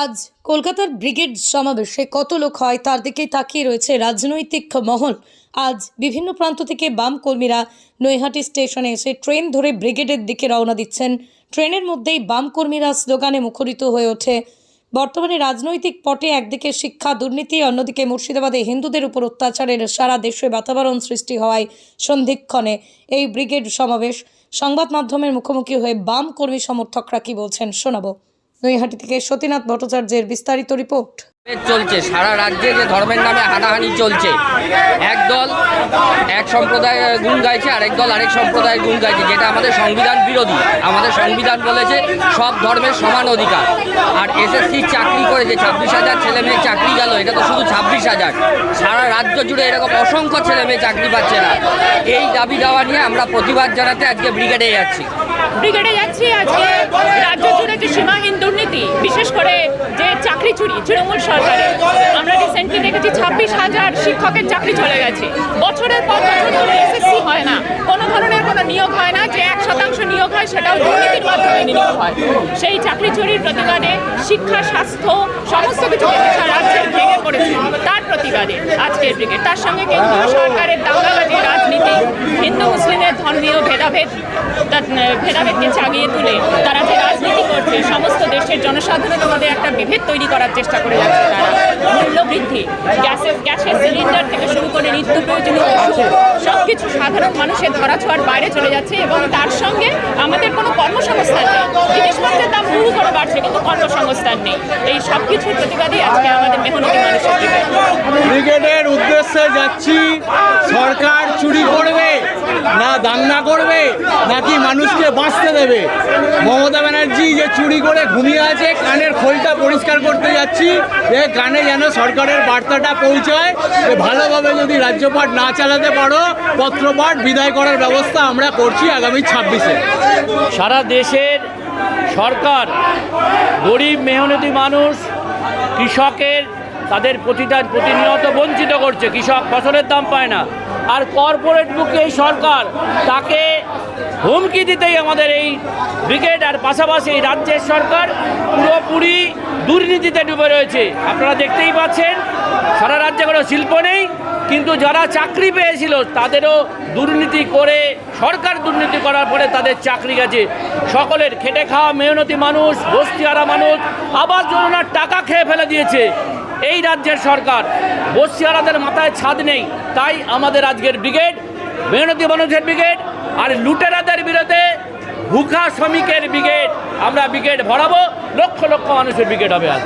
আজ কলকাতার ব্রিগেড সমাবেশে কত লোক হয় তার দিকেই তাকিয়ে রয়েছে রাজনৈতিক মহল। আজ বিভিন্ন প্রান্ত থেকে বাম কর্মীরা নৈহাটি স্টেশনে এসে ট্রেন ধরে ব্রিগেডের দিকে রওনা দিচ্ছেন। ট্রেনের মধ্যেই বাম কর্মীরা স্লোগানে মুখরিত হয়ে ওঠে। বর্তমানে রাজনৈতিক পটে একদিকে শিক্ষা, দুর্নীতি, অন্যদিকে মুর্শিদাবাদে হিন্দুদের উপর অত্যাচারের সারা দেশে বাতাবরণ সৃষ্টি হওয়ায় সন্ধিক্ষণে এই ব্রিগেড সমাবেশ। সংবাদ মাধ্যমের মুখোমুখি হয়ে বাম কর্মী সমর্থকরা কি বলছেন শোনাবো। নৈহাটি থেকে সতীনাথ ভট্টাচার্যের বিস্তারিত রিপোর্ট। চলছে সারা রাজ্যে যে ধর্মের নামে হানাহানি চলছে। এক দল এক সম্প্রদায় গুণ গাইছে আরেক দল আরেক সম্প্রদায় গুণ গাইছে যেটা আমাদের সংবিধান বিরোধী। আমাদের সংবিধান বলেছে সব ধর্মের সমান অধিকার। আর এসএসসি চাকরি করে যে ছাব্বিশ হাজার ছেলে মেয়ে চাকরি গেল এটা তো শুধু ছাব্বিশ হাজার। সারা রাজ্য জুড়ে এরকম অসংখ্য ছেলে মেয়ে চাকরি পাচ্ছে না। এই দাবি দাওয়া নিয়ে আমরা প্রতিবাদ জানাতে আজকে ব্রিগেডে যাচ্ছি। ব্রিগেডে যাচ্ছি আজকে রাজ্য জুড়ে যে সীমাহীন দুর্নীতি বিশেষ করে যে চাকরি চুরি, তৃণমূল সরকারে আমরা রিসেন্টলি দেখেছি ছাব্বিশ হাজার শিক্ষকের চাকরি চলে গেছে। বছরের পর বছর ধরে এসএসসি হয় না। কোনো ধরনের কোনো নিয়োগ হয় না, যে এক শতাংশ নিয়োগ হয় সেটাও দুর্নীতির মাধ্যমে নিয়োগ হয়। সেই চাকরি চুরির প্রতিবাদে শিক্ষা, স্বাস্থ্য, সমস্ত কিছু সারা রাজ্যে ভেঙে পড়েছে। তার প্রতিবাদে আজকের ব্রিগেড। তার সঙ্গে কেন্দ্রীয় সরকারের দাঙ্গাবাজি রাজনীতি, হিন্দু, মুসলিমের ধর্মীয় ভেদাভেদ ভেদাভেদকে চাগিয়ে তুলে তারা যে রাজনীতি করছে, সমস্ত দেশের জনসাধারণের মধ্যে একটা বিভেদ তৈরি করার চেষ্টা করে যাচ্ছে তারা। মূল্য বৃদ্ধি গ্যাসের গ্যাসের সিলিন্ডার থেকে শুরু করে নিত্য প্রয়োজনীয় ওষুধ সব কিছু সাধারণ মানুষের ধরাছোঁয়ার বাইরে চলে যাচ্ছে এবং তার সঙ্গে আমাদের কোনো কর্মসংস্থান নেই। জিনিসপত্রের দাম হুহু করে বাড়ছে, কিন্তু কর্মসংস্থান নেই। এই সব কিছুর প্রতিবাদে আজকে আমাদের মেহনতি মানুষের ব্রিগেড। ব্রিগেডের উদ্দেশ্যে যাচ্ছি, সরকার চুরি করবে করবে নাকি মানুষকে বাঁচতে দেবে? মমতা ব্যানার্জি যে চুরি করে ঘুমিয়ে আছে, কানের খোলটা পরিষ্কার করতে যাচ্ছি যে কানে যেন সরকারের বার্তাটা পৌঁছায় যে ভালোভাবে যদি রাজ্যপাঠ না চালাতে পারো, পত্রপাঠ বিদায় করার ব্যবস্থা আমরা করছি আগামী ছাব্বিশে। সারা দেশের সরকার গরিব, মেহনতি মানুষ, কৃষকের তাদের প্রতিটা প্রতিনিয়ত বঞ্চিত করছে, কৃষক ফসলের দাম পায় না। আর কর্পোরেট মুখে এই সরকার তাকে হুমকি দিতেই আমাদের এই ব্রিগেড আর পাশাপাশি এই রাজ্যের সরকার পুরোপুরি দুর্নীতিতে ডুবে রয়েছে। আপনারা দেখতেই পাচ্ছেন, সারা রাজ্যে কোনো শিল্প নেই, কিন্তু যারা চাকরি পেয়েছিল তাদেরও দুর্নীতি করে, সরকার দুর্নীতি করার পরে তাদের চাকরি গেছে। সকলের খেটে খাওয়া মেহনতি মানুষ বস্তিহারা মানুষ, আবাস যোজনার টাকা খেয়ে ফেলে দিয়েছে। এই রাজ্যের সরকার, বসিয়ারাদের মাথায় ছাদ নেই, তাই আমাদের আজকের ব্রিগেড, মেহনতি মানুষের ব্রিগেড আর লুটেরাদের বিরুদ্ধে ভুখা শ্রমিকের ব্রিগেড আমরা ব্রিগেড ভরাবো, লক্ষ লক্ষ মানুষের ব্রিগেড হবে আজ।